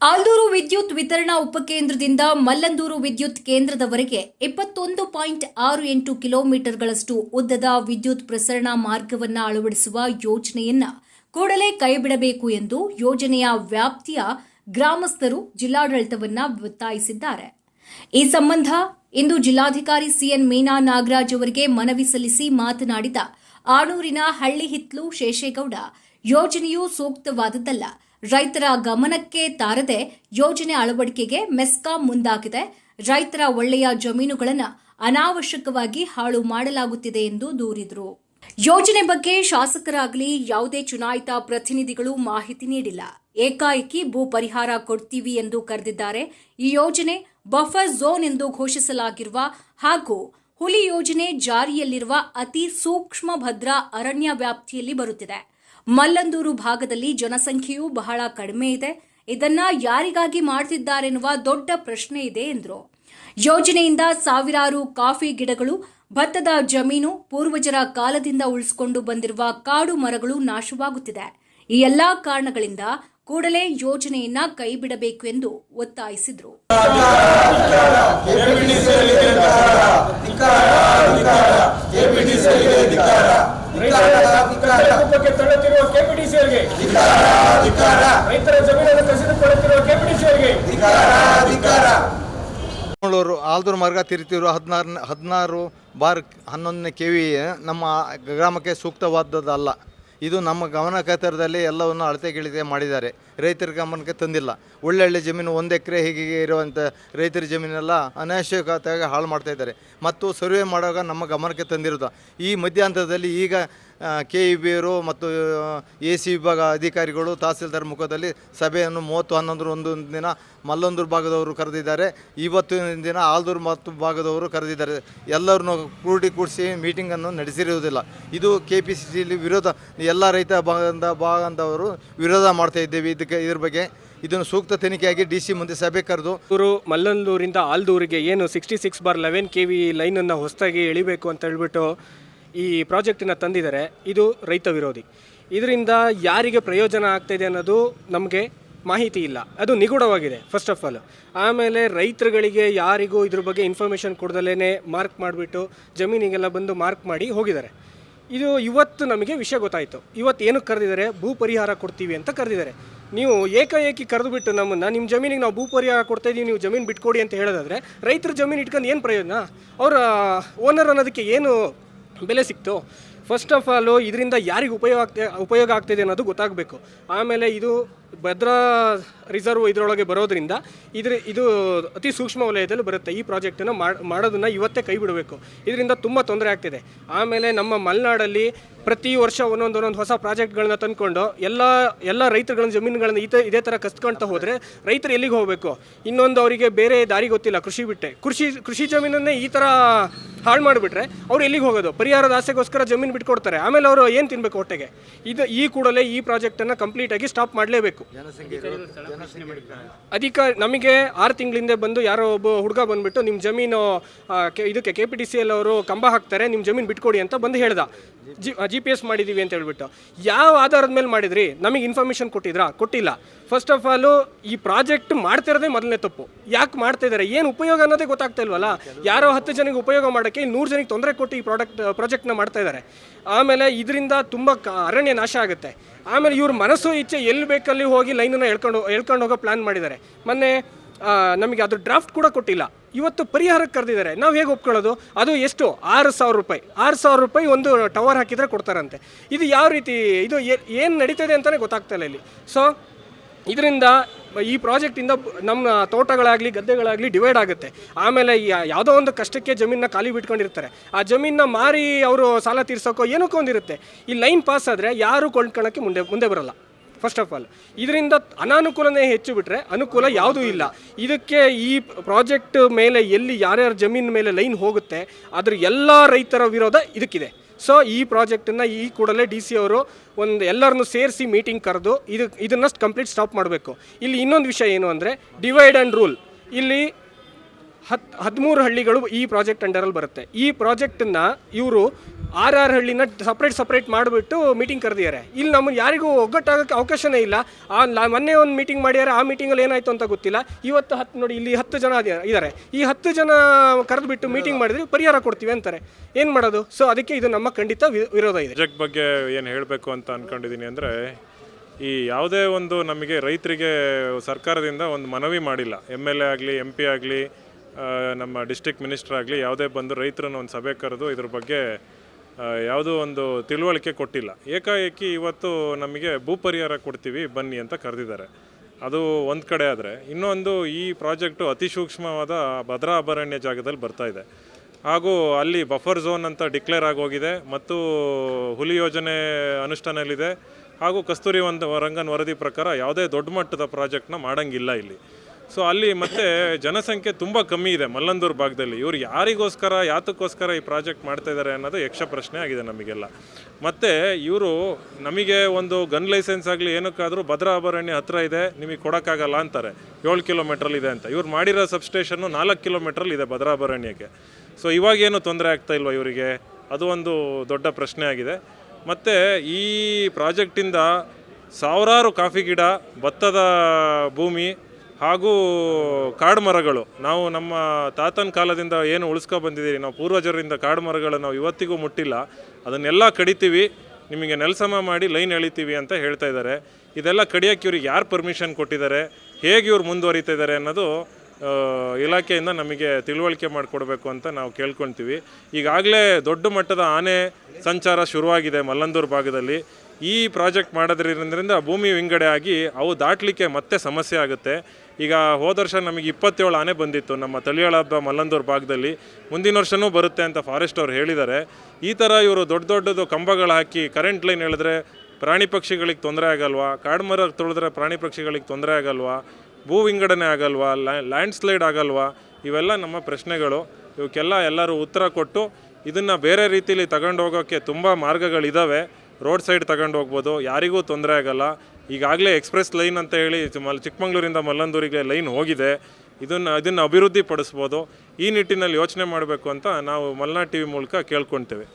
ಆಲ್ದೂರು ವಿದ್ಯುತ್ ವಿತರಣಾ ಉಪಕೇಂದ್ರದಿಂದ ಮಲ್ಲಂದೂರು ವಿದ್ಯುತ್ ಕೇಂದ್ರದವರೆಗೆ ಇಪ್ಪತ್ತೊಂದು ಪಾಯಿಂಟ್ ಆರು ಎಂಟು ಕಿಲೋಮೀಟರ್ಗಳಷ್ಟು ಉದ್ದದ ವಿದ್ಯುತ್ ಪ್ರಸರಣ ಮಾರ್ಗವನ್ನು ಅಳವಡಿಸುವ ಯೋಜನೆಯನ್ನ ಕೂಡಲೇ ಕೈಬಿಡಬೇಕು ಎಂದು ಯೋಜನೆಯ ವ್ಯಾಪ್ತಿಯ ಗ್ರಾಮಸ್ಥರು ಜಿಲ್ಲಾಡಳಿತವನ್ನ ಒತ್ತಾಯಿಸಿದ್ದಾರೆ. ಈ ಸಂಬಂಧ ಇಂದು ಜಿಲ್ಲಾಧಿಕಾರಿ ಸಿಎನ್ ಮೀನಾ ನಾಗರಾಜ್ ಅವರಿಗೆ ಮನವಿ ಸಲ್ಲಿಸಿ ಮಾತನಾಡಿದ ಆಣೂರಿನ ಹಳ್ಳಿಹಿತ್ಲು ಶೇಷೇಗೌಡ, ಯೋಜನೆಯು ಸೂಕ್ತವಾದದ್ದಲ್ಲ ರೈತರ ಗಮನಕ್ಕೆ ತಾರದೆ ಯೋಜನೆ ಅಳವಡಿಕೆಗೆ ಮೆಸ್ಕಾಂ ಮುಂದಾಗಿದೆ. ರೈತರ ಒಳ್ಳೆಯ ಜಮೀನುಗಳನ್ನು ಅನಾವಶ್ಯಕವಾಗಿ ಹಾಳು ಮಾಡಲಾಗುತ್ತಿದೆ ಎಂದು ದೂರಿದರು. ಯೋಜನೆ ಬಗ್ಗೆ ಶಾಸಕರಾಗಲಿ ಯಾವುದೇ ಚುನಾಯಿತ ಪ್ರತಿನಿಧಿಗಳು ಮಾಹಿತಿ ನೀಡಿಲ್ಲ. ಏಕಾಏಕಿ ಭೂ ಪರಿಹಾರ ಕೊಡ್ತೀವಿ ಎಂದು ಕರೆದಿದ್ದಾರೆ. ಈ ಯೋಜನೆ ಬಫರ್ ಝೋನ್ ಎಂದು ಘೋಷಿಸಲಾಗಿರುವ ಹಾಗೂ ಹುಲಿ ಯೋಜನೆ ಜಾರಿಯಲ್ಲಿರುವ ಅತಿ ಸೂಕ್ಷ್ಮ ಭದ್ರಾ ಅರಣ್ಯ ವ್ಯಾಪ್ತಿಯಲ್ಲಿ ಬರುತ್ತಿದೆ. ಮಲ್ಲಂದೂರು ಭಾಗದಲ್ಲಿ ಜನಸಂಖ್ಯೆಯೂ ಬಹಳ ಕಡಿಮೆ ಇದೆ. ಇದನ್ನ ಯಾರಿಗಾಗಿ ಮಾಡ್ತಿದ್ದಾರೆನ್ನುವ ದೊಡ್ಡ ಪ್ರಶ್ನೆ ಇದೆ ಎಂದರು. ಯೋಜನೆಯಿಂದ ಸಾವಿರಾರು ಕಾಫಿ ಗಿಡಗಳು, ಭತ್ತದ ಜಮೀನು, ಪೂರ್ವಜರ ಕಾಲದಿಂದ ಉಳಿಸಿಕೊಂಡು ಬಂದಿರುವ ಕಾಡು ಮರಗಳು ನಾಶವಾಗುತ್ತಿದೆ. ಈ ಎಲ್ಲಾ ಕಾರಣಗಳಿಂದ ಕೂಡಲೇ ಯೋಜನೆಯನ್ನ ಕೈಬಿಡಬೇಕು ಎಂದು ಒತ್ತಾಯಿಸಿದರು. ರೂಪಕ್ಕೆ ತಳ್ಳುತ್ತಿರುವ ಕೆಪಿಟಿಸಿಯವರಿಗೆ ರೈತರ ಜಮೀನನ್ನು ಕಸಿದುಕೊಳ್ಳುತ್ತಿರುವ ಕೆಪಿಟಿಸಿಯವರಿಗೆ ಮಂಗಳೂರು ಆಲ್ದೂರು ಮಾರ್ಗ ತಿರುತ್ತಿರುವ ಹದಿನಾರು ಹದಿನಾರು ಬಾರ್ ಹನ್ನೊಂದನೇ ಕೆ ವಿ ನಮ್ಮ ಗ್ರಾಮಕ್ಕೆ ಸೂಕ್ತವಾದದ್ದಲ್ಲ. ಇದು ನಮ್ಮ ಗಮನ ಗಮನಕತರದಲ್ಲಿ ಎಲ್ಲವನ್ನು ಅಳತೆಗಿಳಿತೆ ಮಾಡಿದ್ದಾರೆ. ರೈತರ ಗಮನಕ್ಕೆ ತಂದಿಲ್ಲ. ಒಳ್ಳೊಳ್ಳೆ ಜಮೀನು ಒಂದು ಎಕರೆ ಹೀಗೆ ಇರುವಂಥ ರೈತರ ಜಮೀನೆಲ್ಲ ಅನಾವಶ್ಯಕತೆಯಾಗಿ ಹಾಳು ಮಾಡ್ತಾ ಇದ್ದಾರೆ. ಮತ್ತು ಸರ್ವೆ ಮಾಡುವಾಗ ನಮ್ಮ ಗಮನಕ್ಕೆ ತಂದಿರೋದು. ಈ ಮಧ್ಯಂತರದಲ್ಲಿ ಈಗ ಕೆ ಇ ಬಿಯವರು ಮತ್ತು ಎ ಸಿ ವಿಭಾಗ ಅಧಿಕಾರಿಗಳು ತಹಸೀಲ್ದಾರ್ ಮುಖದಲ್ಲಿ ಸಭೆಯನ್ನು ಮೂವತ್ತು ಹನ್ನೊಂದರ ಒಂದು ದಿನ ಮಲ್ಲೊಂದೂರು ಭಾಗದವರು ಕರೆದಿದ್ದಾರೆ. ಇವತ್ತಿನ ದಿನ ಆಲ್ದೂರು ಮತ್ತು ಭಾಗದವರು ಕರೆದಿದ್ದಾರೆ. ಎಲ್ಲರನ್ನು ಕೂಡಿ ಕೂಡಿಸಿ ಮೀಟಿಂಗನ್ನು ನಡೆಸಿರುವುದಿಲ್ಲ. ಇದು ಕೆ ಪಿ ಸಿ ಸಿಲಿ ವಿರೋಧ, ಎಲ್ಲ ರೈತ ಭಾಗದ ಭಾಗದವರು ವಿರೋಧ ಮಾಡ್ತಾ ಇದ್ದೇವೆ. ಇದಕ್ಕೆ, ಇದ್ರ ಬಗ್ಗೆ ಇದನ್ನು ಸೂಕ್ತ ತನಿಖೆಯಾಗಿ ಡಿ ಸಿ ಮುಂದೆ ಸಭೆ ಕರೆದು ಇವರು ಮಲ್ಲಂದೂರಿಂದ ಆಲ್ದೂರಿಗೆ ಏನು sixty six bar eleven K V ಲೈನನ್ನು ಹೊಸದಾಗಿ ಎಳಿಬೇಕು ಅಂತ ಹೇಳ್ಬಿಟ್ಟು ಈ ಪ್ರಾಜೆಕ್ಟನ್ನು ತಂದಿದ್ದಾರೆ, ಇದು ರೈತ ವಿರೋಧಿ. ಇದರಿಂದ ಯಾರಿಗೆ ಪ್ರಯೋಜನ ಆಗ್ತಾಯಿದೆ ಅನ್ನೋದು ನಮಗೆ ಮಾಹಿತಿ ಇಲ್ಲ. ಅದು ನಿಗೂಢವಾಗಿದೆ ಫಸ್ಟ್ ಆಫ್ ಆಲ್ ಆಮೇಲೆ ರೈತರುಗಳಿಗೆ ಯಾರಿಗೂ ಇದ್ರ ಬಗ್ಗೆ ಇನ್ಫಾರ್ಮೇಷನ್ ಕೊಡ್ದಲೇ ಮಾರ್ಕ್ ಮಾಡಿಬಿಟ್ಟು ಜಮೀನಿಗೆಲ್ಲ ಬಂದು ಮಾರ್ಕ್ ಮಾಡಿ ಹೋಗಿದ್ದಾರೆ. ಇದು ಇವತ್ತು ನಮಗೆ ವಿಷಯ ಗೊತ್ತಾಯಿತು. ಇವತ್ತು ಏನಕ್ಕೆ ಕರೆದಿದ್ದಾರೆ? ಭೂ ಪರಿಹಾರ ಕೊಡ್ತೀವಿ ಅಂತ ಕರೆದಿದ್ದಾರೆ. ನೀವು ಏಕಾಏಕಿ ಕರೆದುಬಿಟ್ಟು ನಮ್ಮನ್ನು ನಿಮ್ಮ ಜಮೀನಿಗೆ ನಾವು ಭೂ ಪರಿಹಾರ ಕೊಡ್ತಾಯಿದ್ದೀವಿ ನೀವು ಜಮೀನು ಬಿಟ್ಕೊಡಿ ಅಂತ ಹೇಳೋದಾದರೆ ರೈತರ ಜಮೀನು ಇಟ್ಕೊಂಡು ಏನು ಪ್ರಯೋಜನ? ಅವರ ಓನರ್ ಅನ್ನೋದಕ್ಕೆ ಏನು ಬೆಲೆ ಸಿಕ್ತು ಫಸ್ಟ್ ಆಫ್ ಆಲು ಇದರಿಂದ ಯಾರಿಗೆ ಉಪಯೋಗ ಆಗ್ತಾ, ಉಪಯೋಗ ಆಗ್ತಿದೆ ಅನ್ನೋದು ಗೊತ್ತಾಗಬೇಕು. ಆಮೇಲೆ ಇದು ಭದ್ರಾ ರಿಸರ್ವ್ ಇದರೊಳಗೆ ಬರೋದ್ರಿಂದ ಇದ್ರ ಇದು ಅತಿ ಸೂಕ್ಷ್ಮ ವಲಯದಲ್ಲಿ ಬರುತ್ತೆ ಈ ಪ್ರಾಜೆಕ್ಟನ್ನು ಮಾಡೋದನ್ನು ಇವತ್ತೇ ಕೈ ಬಿಡಬೇಕು. ಇದರಿಂದ ತುಂಬ ತೊಂದರೆ ಆಗ್ತಿದೆ. ಆಮೇಲೆ ನಮ್ಮ ಮಲೆನಾಡಲ್ಲಿ ಪ್ರತಿ ವರ್ಷ ಒಂದೊಂದು ಒಂದೊಂದು ಹೊಸ ಪ್ರಾಜೆಕ್ಟ್ಗಳನ್ನ ತಂದ್ಕೊಂಡು ಎಲ್ಲ ಎಲ್ಲ ರೈತರುಗಳ ಜಮೀನುಗಳನ್ನ ಈ ತ ಇದೇ ಥರ ಕಸ್ಕೊಳ್ತಾ ಹೋದರೆ ರೈತರು ಎಲ್ಲಿಗೆ ಹೋಗಬೇಕು? ಇನ್ನೊಂದು ಅವರಿಗೆ ಬೇರೆ ದಾರಿ ಗೊತ್ತಿಲ್ಲ, ಕೃಷಿ ಬಿಟ್ಟೆ. ಕೃಷಿ ಕೃಷಿ ಜಮೀನನ್ನೇ ಈ ಥರ ಹಾಳು ಮಾಡಿಬಿಟ್ರೆ ಅವ್ರು ಎಲ್ಲಿಗೆ ಹೋಗೋದು? ಪರಿಹಾರದ ಆಸೆಗೋಸ್ಕರ ಜಮೀನು ಬಿಟ್ಕೊಡ್ತಾರೆ. ಆಮೇಲೆ ಅವರು ಏನು ತಿನ್ನಬೇಕು ಹೊಟ್ಟೆಗೆ? ಇದು ಈ ಕೂಡಲೇ ಈ ಪ್ರಾಜೆಕ್ಟನ್ನು ಕಂಪ್ಲೀಟಾಗಿ ಸ್ಟಾಪ್ ಮಾಡಲೇಬೇಕು. ಅಧಿಕಾರಿ ನಮಗೆ ಆರು ತಿಂಗಳಿಂದ ಬಂದು ಯಾರೋ ಒಬ್ಬ ಹುಡುಗ ಬಂದ್ಬಿಟ್ಟು ನಿಮ್ಮ ಜಮೀನು ಆ, ಕೆ- ಇದಕ್ಕೆ K P T C L ಅವರು ಕಂಬ ಹಾಕ್ತಾರೆ ನಿಮ್ಮ ಜಮೀನು ಬಿಟ್ಕೊಡಿ ಅಂತ ಬಂದು ಹೇಳ್ದ. ಜಿ ಜಿ ಪಿ ಎಸ್ ಮಾಡಿದ್ದೀವಿ ಅಂತ ಹೇಳ್ಬಿಟ್ಟು. ಯಾವ ಆಧಾರದ ಮೇಲೆ ಮಾಡಿದ್ರಿ? ನಮಗೆ ಇನ್ಫಾರ್ಮೇಷನ್ ಕೊಟ್ಟಿದ್ರಾ? ಕೊಟ್ಟಿಲ್ಲ. ಫಸ್ಟ್ ಆಫ್ ಆಲು ಈ ಪ್ರಾಜೆಕ್ಟ್ ಮಾಡ್ತಿರೋದೇ ಮೊದಲನೇ ತಪ್ಪು. ಯಾಕೆ ಮಾಡ್ತಾ ಇದ್ದಾರೆ ಏನು ಉಪಯೋಗ ಅನ್ನೋದೇ ಗೊತ್ತಾಗ್ತಾ ಇಲ್ವಲ್ಲ? ಯಾರೋ ಹತ್ತು ಜನಕ್ಕೆ ಉಪಯೋಗ ಮಾಡೋಕ್ಕೆ ನೂರು ಜನಕ್ಕೆ ತೊಂದರೆ ಕೊಟ್ಟು ಈ ಪ್ರಾಡಕ್ಟ್ ಪ್ರಾಜೆಕ್ಟ್ನ ಮಾಡ್ತಾ ಇದ್ದಾರೆ ಆಮೇಲೆ ಇದರಿಂದ ತುಂಬ ಅರಣ್ಯ ನಾಶ ಆಗುತ್ತೆ. ಆಮೇಲೆ ಇವ್ರ ಮನಸ್ಸು ಇಚ್ಛೆ ಎಲ್ಲಿ ಬೇಕಲ್ಲಿ ಹೋಗಿ ಲೈನನ್ನು ಎಳ್ಕೊಂಡು ಎಳ್ಕೊಂಡು ಹೋಗೋ ಪ್ಲ್ಯಾನ್ ಮಾಡಿದ್ದಾರೆ. ಮೊನ್ನೆ ನಮಗೆ ಅದು ಡ್ರಾಫ್ಟ್ ಕೂಡ ಕೊಟ್ಟಿಲ್ಲ. ಇವತ್ತು ಪರಿಹಾರಕ್ಕೆ ಕರೆದಿದ್ದಾರೆ. ನಾವು ಹೇಗೆ ಒಪ್ಕೊಳ್ಳೋದು? ಅದು ಎಷ್ಟು? ಆರು ಸಾವಿರ ರೂಪಾಯಿ. ಆರು ಸಾವಿರ ರೂಪಾಯಿ ಒಂದು ಟವರ್ ಹಾಕಿದರೆ ಕೊಡ್ತಾರಂತೆ. ಇದು ಯಾವ ರೀತಿ, ಇದು ಏನು ನಡೀತದೆ ಅಂತಲೇ ಗೊತ್ತಾಗ್ತಾ ಇಲ್ಲ ಸೊ ಇದರಿಂದ ಈ ಪ್ರಾಜೆಕ್ಟಿಂದ ನಮ್ಮ ತೋಟಗಳಾಗಲಿ, ಗದ್ದೆಗಳಾಗಲಿ ಡಿವೈಡ್ ಆಗುತ್ತೆ. ಆಮೇಲೆ ಯಾವುದೋ ಒಂದು ಕಷ್ಟಕ್ಕೆ ಜಮೀನನ್ನ ಖಾಲಿ ಬಿಟ್ಕೊಂಡಿರ್ತಾರೆ. ಆ ಜಮೀನನ್ನ ಮಾರಿ ಅವರು ಸಾಲ ತೀರ್ಸೋಕೋ ಏನಕ್ಕೋ ಒಂದಿರುತ್ತೆ. ಈ ಲೈನ್ ಪಾಸ್ ಆದರೆ ಯಾರೂ ಕೊಂಡ್ಕೊಳ್ಳೋಕ್ಕೆ ಮುಂದೆ ಮುಂದೆ ಬರಲ್ಲ. ಫಸ್ಟ್ ಆಫ್ ಆಲ್ ಇದರಿಂದ ಅನಾನುಕೂಲನೇ ಹೆಚ್ಚು ಬಿಟ್ಟರೆ ಅನುಕೂಲ ಯಾವುದೂ ಇಲ್ಲ. ಇದಕ್ಕೆ ಈ ಪ್ರಾಜೆಕ್ಟ್ ಮೇಲೆ ಎಲ್ಲಿ ಯಾರ್ಯಾರ ಜಮೀನು ಮೇಲೆ ಲೈನ್ ಹೋಗುತ್ತೆ, ಅದ್ರ ಎಲ್ಲ ರೈತರ ವಿರೋಧ ಇದಕ್ಕಿದೆ. ಸೊ ಈ ಪ್ರಾಜೆಕ್ಟನ್ನು ಈ ಕೂಡಲೇ ಡಿ ಸಿ ಅವರು ಒಂದು ಎಲ್ಲರನ್ನು ಸೇರಿಸಿ ಮೀಟಿಂಗ್ ಕರೆದು ಇದು ಇದನ್ನು ಕಂಪ್ಲೀಟ್ ಸ್ಟಾಪ್ ಮಾಡಬೇಕು. ಇಲ್ಲಿ ಇನ್ನೊಂದು ವಿಷಯ ಏನು ಅಂದರೆ ಡಿವೈಡ್ ಆ್ಯಂಡ್ ರೂಲ್ ಇಲ್ಲಿ ಹತ್, ಹದಿಮೂರು ಹಳ್ಳಿಗಳು ಈ ಪ್ರಾಜೆಕ್ಟ್ ಅಂಡರಲ್ಲಿ ಬರುತ್ತೆ. ಈ ಪ್ರಾಜೆಕ್ಟನ್ನು ಇವರು ಆರ್ ಆರ್ ಹಳ್ಳಿನ ಸಪ್ರೇಟ್ ಸಪ್ರೇಟ್ ಮಾಡಿಬಿಟ್ಟು ಮೀಟಿಂಗ್ ಕರೆದಿದ್ದಾರೆ. ಇಲ್ಲಿ ನಮ್ಮ ಯಾರಿಗೂ ಒಗ್ಗಟ್ಟಾಗಕ್ಕೆ ಅವಕಾಶನೇ ಇಲ್ಲ. ಆ ಮೊನ್ನೆ ಒಂದು ಮೀಟಿಂಗ್ ಮಾಡ್ಯಾರ ಆ ಮೀಟಿಂಗಲ್ಲಿ ಏನಾಯಿತು ಅಂತ ಗೊತ್ತಿಲ್ಲ. ಇವತ್ತು ಹತ್ತು ನೋಡಿ, ಇಲ್ಲಿ ಹತ್ತು ಜನ ಇದ್ದಾರೆ ಈ ಹತ್ತು ಜನ ಕರೆದುಬಿಟ್ಟು ಮೀಟಿಂಗ್ ಮಾಡಿದ್ರೆ ಪರಿಹಾರ ಕೊಡ್ತೀವಿ ಅಂತಾರೆ. ಏನು ಮಾಡೋದು? ಸೊ ಅದಕ್ಕೆ ಇದು ನಮ್ಮ ಖಂಡಿತ ವಿರೋಧ ಇದೆ. ಪ್ರಾಜೆಕ್ಟ್ ಬಗ್ಗೆ ಏನು ಹೇಳಬೇಕು ಅಂತ ಅಂದ್ಕೊಂಡಿದ್ದೀನಿ ಅಂದರೆ, ಈ ಯಾವುದೇ ಒಂದು ನಮಗೆ ರೈತರಿಗೆ ಸರ್ಕಾರದಿಂದ ಒಂದು ಮನವಿ ಮಾಡಿಲ್ಲ. ಎಂ ಎಲ್ ಎ ಆಗಲಿ ಎಂ ಪಿ ಆಗಲಿ ನಮ್ಮ ಡಿಸ್ಟಿಕ್ ಮಿನಿಸ್ಟರ್ ಆಗಲಿ, ಯಾವುದೇ ಬಂದು ರೈತರನ್ನ ಒಂದು ಸಭೆ ಕರೆದು ಇದ್ರ ಬಗ್ಗೆ ಯಾವುದೋ ಒಂದು ತಿಳುವಳಿಕೆ ಕೊಟ್ಟಿಲ್ಲ. ಏಕಾಏಕಿ ಇವತ್ತು ನಮಗೆ ಭೂ ಪರಿಹಾರ ಕೊಡ್ತೀವಿ, ಬನ್ನಿ ಅಂತ ಕರೆದಿದ್ದಾರೆ. ಅದು ಒಂದು ಕಡೆ ಆದರೆ. ಇನ್ನೊಂದು, ಈ ಪ್ರಾಜೆಕ್ಟು ಅತಿ ಸೂಕ್ಷ್ಮವಾದ ಭದ್ರಾ ಅಭಯಾರಣ್ಯ ಜಾಗದಲ್ಲಿ ಬರ್ತಾ ಇದೆ. ಹಾಗೂ ಅಲ್ಲಿ ಬಫರ್ ಝೋನ್ ಅಂತ ಡಿಕ್ಲೇರ್ ಆಗೋಗಿದೆ ಮತ್ತು ಹುಲಿ ಯೋಜನೆ ಅನುಷ್ಠಾನಲ್ಲಿದೆ. ಹಾಗೂ ಕಸ್ತೂರಿ ಒಂದು ರಂಗನ್ ವರದಿ ಪ್ರಕಾರ ಯಾವುದೇ ದೊಡ್ಡ ಮಟ್ಟದ ಪ್ರಾಜೆಕ್ಟ್ನ ಮಾಡೋಂಗಿಲ್ಲ ಇಲ್ಲಿ. ಸೊ ಅಲ್ಲಿ ಮತ್ತೆ ಜನಸಂಖ್ಯೆ ತುಂಬ ಕಮ್ಮಿ ಇದೆ ಮಲ್ಲಂದೂರು ಭಾಗದಲ್ಲಿ. ಇವರು ಯಾರಿಗೋಸ್ಕರ, ಯಾತಕ್ಕೋಸ್ಕರ ಈ ಪ್ರಾಜೆಕ್ಟ್ ಮಾಡ್ತಾ ಇದ್ದಾರೆ ಅನ್ನೋದು ಯಕ್ಷ ಪ್ರಶ್ನೆ ಆಗಿದೆ ನಮಗೆಲ್ಲ. ಮತ್ತು ಇವರು ನಮಗೆ ಒಂದು ಗನ್ ಲೈಸೆನ್ಸ್ ಆಗಲಿ ಏನಕ್ಕಾದರೂ ಭದ್ರಾ ಹತ್ರ ಇದೆ, ನಿಮಗೆ ಕೊಡೋಕ್ಕಾಗಲ್ಲ ಅಂತಾರೆ. ಏಳು ಕಿಲೋಮೀಟ್ರಲ್ಲಿ ಇದೆ ಅಂತ. ಇವ್ರು ಮಾಡಿರೋ ಸಬ್ಸ್ಟೇಷನ್ನು ನಾಲ್ಕು ಕಿಲೋಮೀಟ್ರಲ್ಲಿ ಇದೆ ಭದ್ರಾ ಅಭಯಾರಣ್ಯಕ್ಕೆ. ಸೊ ಇವಾಗೇನು ತೊಂದರೆ ಆಗ್ತಾ ಇಲ್ವ ಇವರಿಗೆ? ಅದು ಒಂದು ದೊಡ್ಡ ಪ್ರಶ್ನೆ ಆಗಿದೆ. ಮತ್ತು ಈ ಪ್ರಾಜೆಕ್ಟಿಂದ ಸಾವಿರಾರು ಕಾಫಿ ಗಿಡ, ಭತ್ತದ ಭೂಮಿ ಹಾಗೂ ಕಾಡು ಮರಗಳು. ನಾವು ನಮ್ಮ ತಾತನ ಕಾಲದಿಂದ ಏನು ಉಳಿಸ್ಕೊ ಬಂದಿದ್ದೀರಿ? ನಾವು ಪೂರ್ವಜರಿಂದ ಕಾಡು ಮರಗಳು ನಾವು ಇವತ್ತಿಗೂ ಮುಟ್ಟಿಲ್ಲ. ಅದನ್ನೆಲ್ಲ ಕಡಿತೀವಿ. ನಿಮಗೆ ನೆಲಸಮ ಮಾಡಿ ಲೈನ್ ಎಳಿತೀವಿ ಅಂತ ಹೇಳ್ತಾ ಇದ್ದಾರೆ. ಇದೆಲ್ಲ ಕಡಿಯೋಕ್ಕೆ ಇವ್ರಿಗೆ ಯಾರು ಪರ್ಮಿಷನ್ ಕೊಟ್ಟಿದ್ದಾರೆ? ಹೇಗೆ ಇವ್ರು ಮುಂದುವರಿತಾ ಇದ್ದಾರೆ ಅನ್ನೋದು ಇಲಾಖೆಯಿಂದ ನಮಗೆ ತಿಳುವಳಿಕೆ ಮಾಡಿಕೊಡ್ಬೇಕು ಅಂತ ನಾವು ಕೇಳ್ಕೊತೀವಿ ಈಗಾಗಲೇ ದೊಡ್ಡ ಮಟ್ಟದ ಆನೆ ಸಂಚಾರ ಶುರುವಾಗಿದೆ ಮಲ್ಲಂದೂರು ಭಾಗದಲ್ಲಿ. ಈ ಪ್ರಾಜೆಕ್ಟ್ ಮಾಡೋದ್ರಿಂದ ಭೂಮಿ ವಿಂಗಡೆ ಆಗಿ ಅವು ದಾಟಲಿಕ್ಕೆ ಮತ್ತೆ ಸಮಸ್ಯೆ ಆಗುತ್ತೆ. ಈಗ ಹೋದ ವರ್ಷ ನಮಗೆ ಇಪ್ಪತ್ತೇಳು ಆನೆ ಬಂದಿತ್ತು. ನಮ್ಮ ತಳಿಯಾಳ ಹಬ್ಬ ಮಲ್ಲಂದೂರು ಭಾಗದಲ್ಲಿ. ಮುಂದಿನ ವರ್ಷನೂ ಬರುತ್ತೆ ಅಂತ ಫಾರೆಸ್ಟ್ ಅವ್ರು ಹೇಳಿದ್ದಾರೆ. ಈ ಥರ ಇವರು ದೊಡ್ಡ ದೊಡ್ಡದು ಕಂಬಗಳು ಹಾಕಿ ಕರೆಂಟ್ ಲೈನ್ ಹೇಳಿದ್ರೆ ಪ್ರಾಣಿ ಪಕ್ಷಿಗಳಿಗೆ ತೊಂದರೆ ಆಗಲ್ವಾ? ಕಾಡು ಮರ ತೊಳೆದ್ರೆ ಪ್ರಾಣಿ ಪಕ್ಷಿಗಳಿಗೆ ತೊಂದರೆ ಆಗಲ್ವಾ? ಭೂ ವಿಂಗಡಣೆ ಆಗಲ್ವಾ? ಲ್ಯಾಂಡ್ ಸ್ಲೈಡ್ ಆಗಲ್ವಾ? ಇವೆಲ್ಲ ನಮ್ಮ ಪ್ರಶ್ನೆಗಳು. ಇವಕ್ಕೆಲ್ಲ ಎಲ್ಲರೂ ಉತ್ತರ ಕೊಟ್ಟು ಇದನ್ನು ಬೇರೆ ರೀತಿಯಲ್ಲಿ ತಗೊಂಡು ಹೋಗೋಕ್ಕೆ ತುಂಬ ಮಾರ್ಗಗಳಿದ್ದಾವೆ ರೋಡ್ ಸೈಡ್ ತಗೊಂಡು ಹೋಗ್ಬೋದು, ಯಾರಿಗೂ ತೊಂದರೆ ಆಗಲ್ಲ. ಈಗಾಗಲೇ ಎಕ್ಸ್ಪ್ರೆಸ್ ಲೈನ್ ಅಂತ ಹೇಳಿ ಮಲ್ ಚಿಕ್ಕಮಂಗ್ಳೂರಿಂದ ಮಲ್ಲಂದೂರಿಗೆ ಲೈನ್ ಹೋಗಿದೆ. ಇದನ್ನು ಇದನ್ನು ಅಭಿವೃದ್ಧಿಪಡಿಸ್ಬೋದು. ಈ ನಿಟ್ಟಿನಲ್ಲಿ ಯೋಚನೆ ಮಾಡಬೇಕು ಅಂತ ನಾವು ಮಲ್ನಾಡ್ ಟಿ ವಿ ಮೂಲಕ ಕೇಳ್ಕೊಳ್ತೇವೆ.